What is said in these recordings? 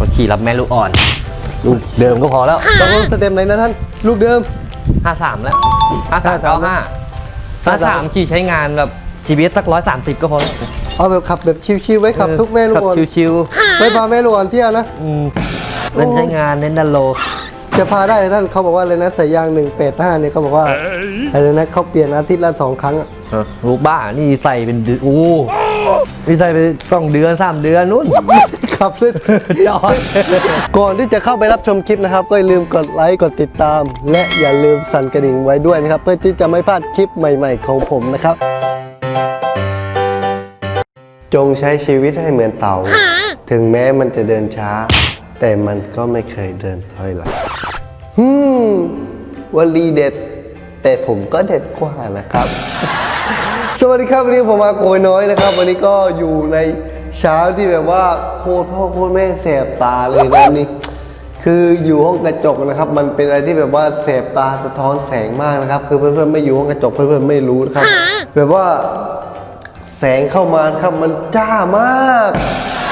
ก็ขี่รับแม่ลูกอ่อน ลูกเดิมก็พอแล้วต้องลงสเต็มไหนนะท่านลูกเดิม 53 แล้ว53 95 53 ขี่ใช้งานแบบชีวิตสัก 130 ก็พอแล้วเอาแบบขับแบบชิวๆไว้ขับทุกแม่ลูกอ่อนขับชิวไม่พาแม่ลูกอ่อนเที่ยวนะๆอืมเน้นใช้งานเน้นดันโล จะพาได้นะท่านเขาบอกว่าเลยนะสายยางหนึ่งเป็ดห้าเนี่ยเขาบอกว่าอะไรนะเขาเปลี่ยนอาทิตย์ละสองครั้งอะลูกบ้า นี่ใส่เป็นเดือนโอ้นี่ใส่ไปสองเดือนสามเดือนนู้น ขับซึ่งจอดก่อนที่จะเข้าไปรับชมคลิปนะครับ ก็อย่าลืมกดไลค์กดติดตาม และอย่าลืมสั่นกระดิ่งไว้ด้วยนะครับ เพื่อที่จะไม่พลาดคลิปใหม่ๆของผมนะครับ จงใช้ชีวิตให้เหมือนเต่า ถึงแม้มันจะเดินช้า แต่มันก็ไม่เคยเดินถอยหลังฮึมวลีเด็ด แต่ผมก็เด็ดกว่านะครับ สวัสดีครับวันนี้ผมมาโกยน้อยนะครับ วันนี้ก็อยู่ใน เช้าที่แบบว่าโคตรพ่อโคตรแม่แสบตาเลยนะนี่คืออยู่ห้องกระจกนะครับ มันเป็นอะไรที่แบบว่าแสบตาสะท้อนแสงมากนะครับ คือเพื่อนๆไม่อยู่ห้องกระจกเพื่อนๆไม่รู้นะครับ แบบว่าแสงเข้ามานะครับมันจ้ามาก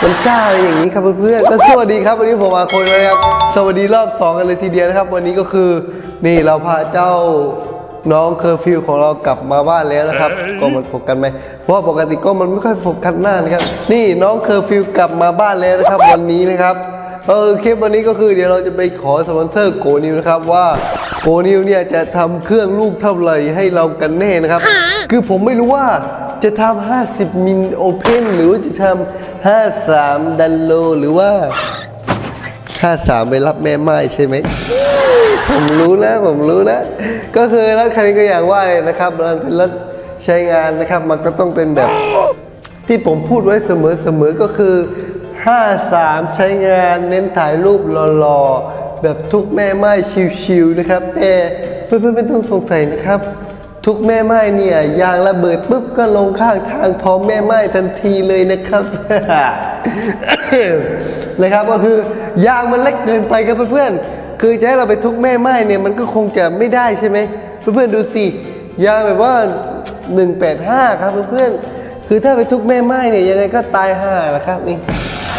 มันจ้าอะไรอย่างนี้ครับเพื่อนๆก็สวัสดีครับวันนี้ผมมาคนนะครับ สวัสดีรอบสองกันเลยทีเดียวนะครับ วันนี้ก็คือนี่เราพาเจ้า น้องเคอร์ฟิวของเรากลับมาบ้านแล้วนะครับ ก็มันโฟกัสไหมเพราะว่าปกติก็มันไม่ค่อยโฟกัสหน้านะครับ นี่น้องเคอร์ฟิวกลับมาบ้านแล้วนะครับ วันนี้นะครับเออคลิปวันนี้ก็คือเดี๋ยวเราจะไปขอสปอนเซอร์โกนิวนะครับว่าโกนิวเนี่ยจะทำเครื่องลูกเท่าไหร่ให้เรากันแน่นะครับ คือผมไม่รู้ว่าจะทำ50มิลโอเพนหรือว่าจะทำ53ดันโลหรือว่า 53ไปรับแม่ไม้ใช่ไหม ผมรู้นะ ผมรู้นะ ก็คือรถคันนี้ก็อย่างว่าเลยนะครับมันเป็นรถใช้งานนะครับ มันก็ต้องเป็นแบบที่ผมพูดไว้เสมอๆก็คือ 53 ใช้งานเน้นถ่ายรูปหล่อๆ แบบทุกแม่ไม้ชิวๆนะครับ แต่เพื่อนๆไม่ต้องสงสัยนะครับ ทุกแม่ไม้เนี่ยยางระเบิดปุ๊บก็ลงข้างทางพร้อมแม่ไม้ทันทีเลยนะครับ นะครับก็คือยางมันเล็กเกินไปครับเพื่อนๆคือจะให้เราไปทุกแม่ไม้เนี่ยมันก็คงจะไม่ได้ใช่ไหมเพื่อนๆดูสิยางแบบว่า 185 ครับเพื่อนๆคือถ้าไปทุกแม่ไม้เนี่ยยังไงก็ตายห่านะครับนี่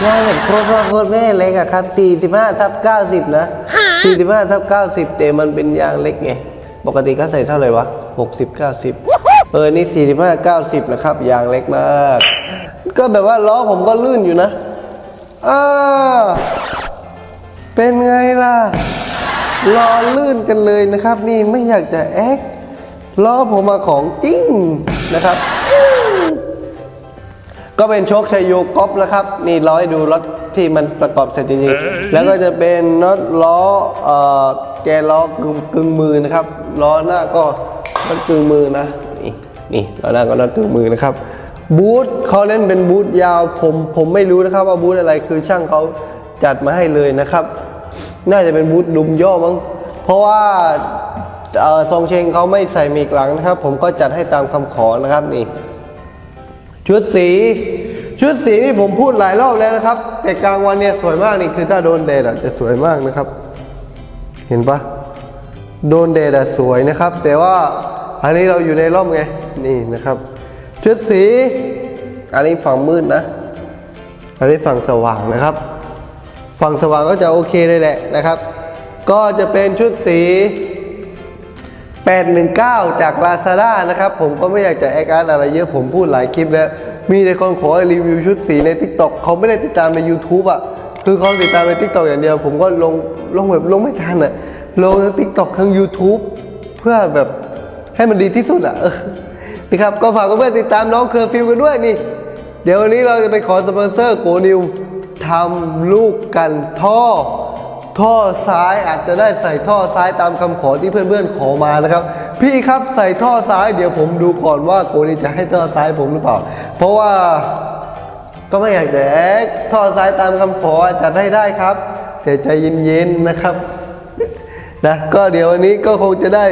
ยางแบบโคตรพ่อโคตรแม่เล็กอะครับ 45ทับ90 นะ 45ทับ90 แต่มันเป็นยางเล็กไงปกติก็ใส่เท่าไหร่วะ 60 90 เออ นี่ 45 90 นะครับ ยางเล็กมาก ก็แบบว่าล้อผมก็ลื่นอยู่นะ อ่าเป็นไงล่ะล้อลื่นกันเลยนะครับ นี่ไม่อยากจะแอคล้อผมมาของจริงนะครับ ก็เป็นโชคชัยโยก๊อปนะครับ นี่ร้อยดูรถที่มันประกอบเสร็จจริงๆ แล้วก็จะเป็นน็อตล้อเอ่อแกนล้อกึ่งกึ่งมือนะครับล้อหน้าก็น็อตกึ่งมือนะ นี่นี่ล้อหน้าก็น็อตกึ่งมือนะครับ บูทเขาเล่นเป็นบูทยาวผมผมไม่รู้นะครับว่าบูทอะไรคือช่างเขาจัดมาให้เลยนะครับ น่าจะเป็นบูทดุมย่อมั้งเพราะว่าเอ่อทรงเชงเขาไม่ใส่มีกหลังนะครับ ผมก็จัดให้ตามคำขอนะครับนี่ ชุดสี ชุดสีนี่ผมพูดหลายรอบแล้วนะครับ แต่กลางวันเนี่ยสวยมากนี่คือถ้าโดนแดดจะสวยมากนะครับ เห็นปะโดนแดดสวยนะครับ แต่ว่าอันนี้เราอยู่ในร่มไงนี่นะครับ ชุดสี อันนี้ฝั่งมืดนะ อันนี้ฝั่งสว่างนะครับ ฝั่งสว่างก็จะโอเคเลยแหละนะครับ ก็จะเป็นชุดสี 819 จาก Lazada นะครับ ผมก็ไม่อยากจะแอคอาร์ตอะไรเยอะผมพูดหลายคลิปแล้ว มีแต่คนขอรีวิวชุดสีใน TikTok เขาไม่ได้ติดตามใน YouTube อะคือเขาติดตามใน TikTok อย่างเดียว ผมก็ลงลงแบบลงไม่ทันอะลงทั้ง TikTok ทั้ง YouTube เพื่อแบบให้มันดีที่สุดอะ นะครับก็ฝากเพื่อนๆติดตามน้องเคอร์ฟิวกันด้วยนี่ เดี๋ยววันนี้เราจะไปขอสปอนเซอร์โกนิวทำลูกกันท่อ ท่อซ้ายอาจจะได้ใส่ท่อซ้ายตามคำขอที่เพื่อนๆขอมานะครับ พี่ครับใส่ท่อซ้ายเดี๋ยวผมดูก่อนว่าโกนี่จะให้ท่อซ้ายผมหรือเปล่า เพราะว่าก็ไม่อยากจะแอกท่อซ้ายตามคำขอจัดให้ได้ครับแต่ใจเย็นๆนะครับนะก็เดี๋ยววันนี้ก็คงจะได้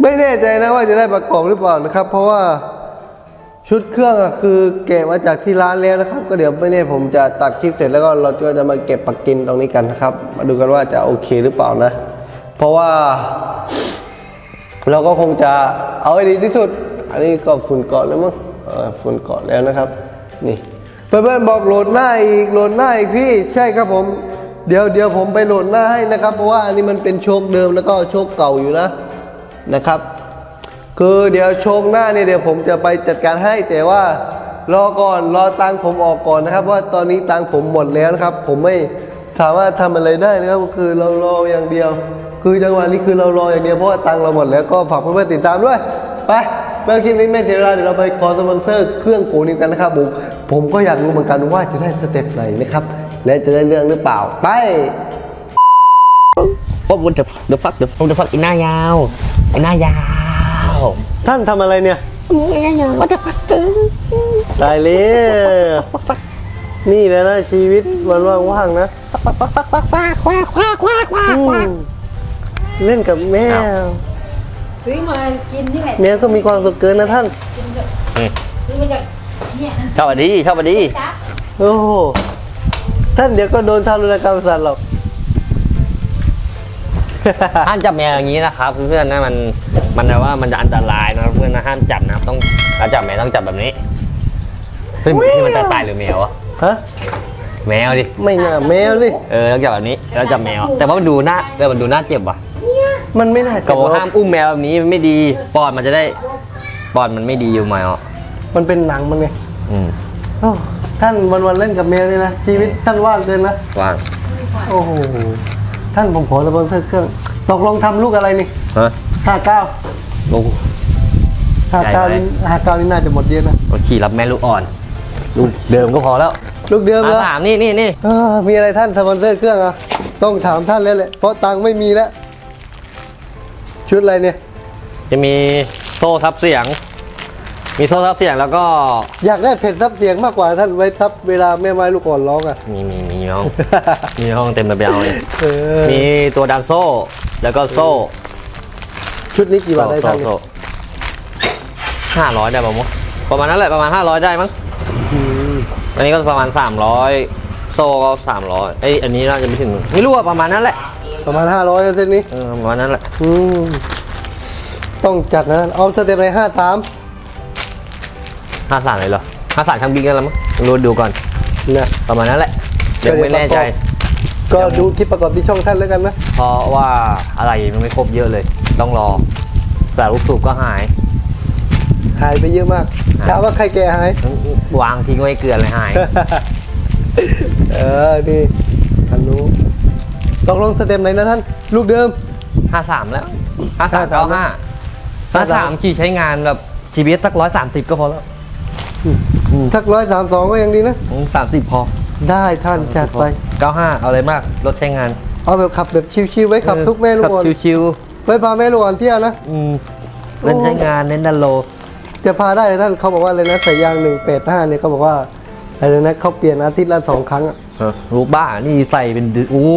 ไม่แน่ใจนะว่าจะได้ประกอบหรือเปล่านะครับ เพราะว่าชุดเครื่องอะคือเก็บมาจากที่ร้านแล้วนะครับ ก็เดี๋ยวไม่แน่ผมจะตัดคลิปเสร็จแล้วก็เราก็จะมาเก็บปักกินตรงนี้กันนะครับ มาดูกันว่าจะโอเคหรือเปล่านะ เพราะว่า เราก็คงจะเอาให้ดีที่สุด อันนี้ก็ฝุ่นเกาะแล้วมั้งฝุ่นเกาะแล้วนะครับ นี่เพื่อนๆบอกโหลดหน้าอีกโหลดหน้าอีกพี่ใช่ครับผมเดี๋ยวเดี๋ยวผมไปโหลดหน้าให้นะครับ เพราะว่าอันนี้มันเป็นโชคเดิมแล้วก็โชคเก่าอยู่นะ นะครับ คือเดี๋ยวโชคหน้าเนี่ยเดี๋ยวผมจะไปจัดการให้แต่ว่ารอก่อนรอตังผมออกก่อนนะครับเพราะว่าตอนนี้ตังผมหมดแล้วนะครับ ผมไม่สามารถทำอะไรได้นะครับก็คือเรารออย่างเดียว คือจังหวะนี้คือเรารออย่างเดียวเพราะว่าตังเราหมดแล้วก็ฝากเพื่อนๆติดตามด้วยไปเมื่อคลิปนี้ไม่เสียเวลาเดี๋ยวเราไปขอสปอนเซอร์เครื่องโกนิวกันนะครับผมผมก็อยากรู้เหมือนกันว่าจะได้สเต็ปไหนนะครับและจะได้เรื่องหรือเปล่าไปโอ้วันเดเดฟักเดฟักเดฟักอีหน้ายาว ไอหน้ายาวท่านทำอะไรเนี่ยไอหน้ายาวว่าจะฟักเจอตายเลยนี่แหละนะชีวิตวันว่างๆนะอืมเล่นกับแมวซื้อมากินนี่แหละแมวก็มีความสุขเกินนะท่านซื้อมาจากเนี่ยชอบอันนี้ชอบอันนี้จ๊ะโอ้โหท่านเดี๋ยวก็โดนทารุณกรรมสัตว์หรอก ห้ามจับแมวอย่างนี้นะครับเพื่อนๆนะมันมันแปลว่ามันจะอันตรายนะครับเพื่อนนะห้ามจับนะครับต้องถ้าจับแมวต้องจับแบบนี้เฮ้ยที่มันจะตายหรือแมววะฮะแมวดิไม่น่าแมวสิเออต้องจับแบบนี้แล้วจับแมว แต่ว่ามันดูหน้าเออมันดูน่าเจ็บว่ะมันไม่น่าก็จะบอกห้ามอุ้มแมวแบบนี้มันไม่ดีปอดมันจะได้ปอดมันไม่ดีอยู่ไหมอะมันเป็นหนังมันไงอืมโอ้ท่านวันวันๆเล่นกับแมวนี่นะชีวิตท่านว่างเกินนะว่างโอ้โห ท่านผมขอสปอนเซอร์เครื่อง ตกลงทำลูกอะไรนี่ฮะห้าเก้าลูกห้าเก้าใหญ่นี่ไหม ห้าเก้านี่น่าจะหมดเยอะนะก็ขี่รับแม่ลูกอ่อน ลูกเดิมก็พอแล้วลูกเดิมอะแล้วสามนี่นี่นี่เออมีอะไรท่านสปอนเซอร์เครื่องอะต้องถามท่านแล้วแหละเพราะตังค์ไม่มีแล้ว ชุดอะไรเนี่ย จะมีโซ่ทับเสียง มีโซ่ทับเสียงแล้วก็อยากได้เผ็ดซับเสียงมากกว่าท่านไว้ทับเวลาแม่ไม้ลูกอ่อนร้องอะ มีมีมีห้อง มีห้องเต็มระเบียงเลยเออ มีตัวดันโซ่ แล้วก็โซ่ชุดนี้กี่บาทได้โซ่ท่านโซ่ห้าร้อยได้ป่ะมั้งประมาณนั้นแหละประมาณห้าร้อยได้มั้งอืมอันนี้ก็ประมาณสามร้อยโซ่ก็สามร้อยไอยอันนี้น่าจะไม่ถึงไม่รู้อะประมาณนั้นแหละ ประมาณ500เส้นนี้เออประมาณนั้นแหละอืมต้องจัดนะ เอาสเต็ปไหนห้าสาม ห้าสามเลยเหรอห้าสามทำบิ๊กกันแล้วมั้งรู้ดูก่อนนะประมาณนั้นแหละยังไม่แน่ใจ ก็ดูคลิปประกอบที่ช่องท่านแล้วกันนะเพราะว่าอะไรมันไม่ครบเยอะเลย ต้องรอแต่ลูกสูบก็หาย หายไปเยอะมากถามว่าใครแก่หาย วางทิ้งไว้เกลือนเลยหาย เออนี่ท่านรู้ตกลงสเต็ปไหนนะท่าน ลูกเดิมห้าสามแล้วห้าสาม53เก้าห้าห้าสามขี่ใช้งานแบบชีวิตสักร้อยสามสิบก็พอแล้ว สักร้อยสามสองก็ยังดีนะสามสิบพอ ได้ท่านจัดไปเก้าห้าเอาเลยมาก รถใช้งาน เอาแบบขับแบบชิวๆไว้ขับทุกแม่ลูกอ่อนขับชิวไว้พาแม่ลูกอ่อนเที่ยวนะๆอืมเล่นใช้งานเน้นดันโล จะพาได้เลยท่านเขาบอกว่าอะไรนะสายยางหนึ่งเป็ดห้าเนี่ยเขาบอกว่าอะไรนะเขาเปลี่ยนอาทิตย์ละสองครั้งอะเออลูกบ้านี่ใส่เป็นเดือนโอ้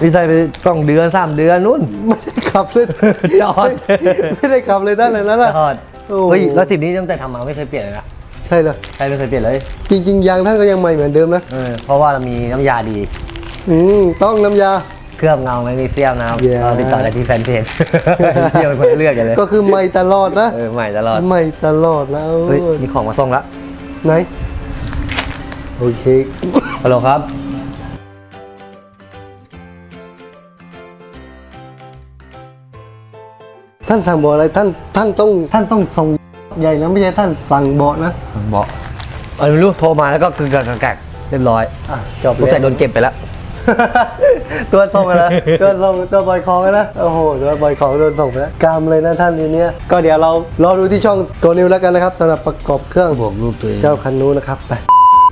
นี่ใส่ไปสองเดือนสามเดือนนู่นไม่ได้ขับเลยจอดไม่ได้ขับเลยท่านเลยนั่นแหละจอดโอ้เฮ้ยรถสิบนี้ตั้งแต่ทำมาไม่เคยเปลี่ยนเลยนะ ใช่เลย ใช่ไม่เคยเปลี่ยนเลยจริง ๆ ยางท่านก็ยังใหม่เหมือนเดิมนะ เออเพราะว่าเรามีน้ำยาดี อืมต้องน้ำยา เคลือบเงาไม่มีเสี้ยมนะครับเย้ เราติดต่อได้ที่แฟนเพจ เที่ยวเป็นคนเลือกกันเลยก็คือใหม่ตลอดนะ เออใหม่ตลอดใหม่ตลอดนะเฮ้ยโอ้ยมีของมาส่งแล้วไหน โอเค ฮัลโหลครับ ท่านสั่งเบาะอะไรท่านท่านต้องท่านต้องส่ง ใหญ่นะไม่ใช่ท่านสั่งเบาะนะบอกเออไม่รู้โทรมาแล้วก็คือกกแกกเรียบร้อยอะจบลูกชายโดนเก็บไปแล้ว ตัวส่งไปแล้วตัวส่งตัวบอยของไปแล้วโอ้โหตัวบอยของโดนส่งไปแล้วกามเลยนะท่านทีเนี้ยก็เดี๋ยวเรารอดูที่ช่องตัวนิวแล้วกันนะครับสำหรับประกอบเครื่องบวกรูปตัวเอง เจ้าคันนู้นนะครับไป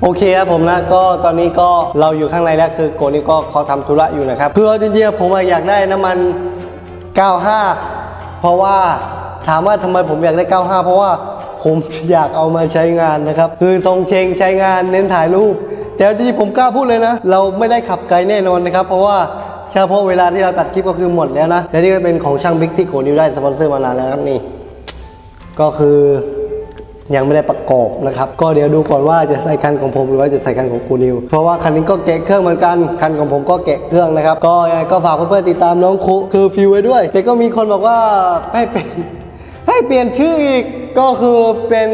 โอเคครับผมนะก็ตอนนี้ก็เราอยู่ข้างในแล้วคือโกนี่ก็เขาทำธุระอยู่นะครับคือเอาจริงๆผมอะอยากได้น้ำมัน 95 เพราะว่า ถามว่าทำไมผมอยากได้ 95 เพราะว่าผมอยากเอามาใช้งานนะครับ คือทรงเชงใช้งานเน้นถ่ายรูป แต่จริงๆผมกล้าพูดเลยนะ เราไม่ได้ขับไกลแน่นอนนะครับ เพราะว่าเฉพาะเวลาที่เราตัดคลิปก็คือหมดแล้วนะ และนี่ก็เป็นของช่างบิ๊กที่โกนิวได้สปอนเซอร์มานานแล้วนะครับนี่ ก็คือยังไม่ได้ประกอบนะครับ ก็เดี๋ยวดูก่อนว่าจะใส่คันของผมหรือว่าจะใส่คันของกูนิว เพราะว่าคันนี้ก็แกะเครื่องเหมือนกัน คันของผมก็แกะเครื่องนะครับ ก็ยังไงก็ฝากเพื่อนๆติดตามน้องคุคือฟิวไว้ด้วย แต่ก็มีคนบอกว่าให้เป็น ให้เปลี่ยนชื่ออีกก็คือเป็น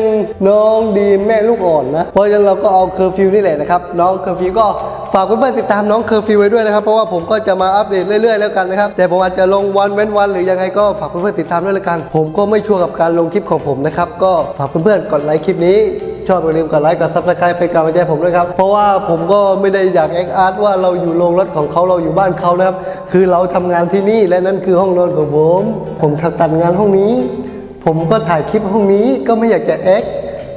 น้องดีแม่ลูกอ่อนนะ เพราะฉะนั้นเราก็เอาเคอร์ฟิวนี่แหละนะครับ น้องเคอร์ฟิวก็ฝากเพื่อนๆติดตามน้องเคอร์ฟิวไว้ด้วยนะครับ เพราะว่าผมก็จะมาอัปเดตเรื่อยๆแล้วกันนะครับ แต่ผมอาจจะลงวันเว้นวันหรือยังไงก็ฝากเพื่อนๆติดตามด้วยล้วกัน ผมก็ไม่ชัวร์กับการลงคลิปของผมนะครับ ก็ฝากเพื่อนๆกดไลค์คลิปนี้ชอบอย่าลืมกดไลค์กดซับสไครป์เป็นกำลังใจผมด้วยครับ เพราะว่าผมก็ไม่ได้อยากแอคอาร์ตว่าเราอยู่โรงรถของเขาเราอยู่บ้านเขานะครับ คือเราทำงานที่นี่และนั่นคือห้องนอนของผม ผมทำตัดงานห้องนี้ ผมก็ถ่ายคลิปห้องนี้ก็ไม่อยากจะแอค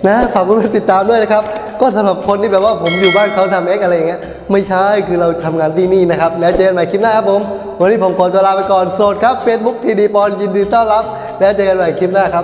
นะฝากเพื่อนติดตามด้วยนะครับ ก็สำหรับคนที่แบบว่าผมอยู่บ้านเขาทำแอคอะไรอย่างเงี้ยไม่ใช่คือเราทำงานที่นี่นะครับ แล้วเจอกันใหม่คลิปหน้าครับผม วันนี้ผมขอตัวลาไปก่อนโสดครับ Facebook ทีดีปอนยินดีต้อนรับ แล้วเจอกันใหม่คลิปหน้าครับ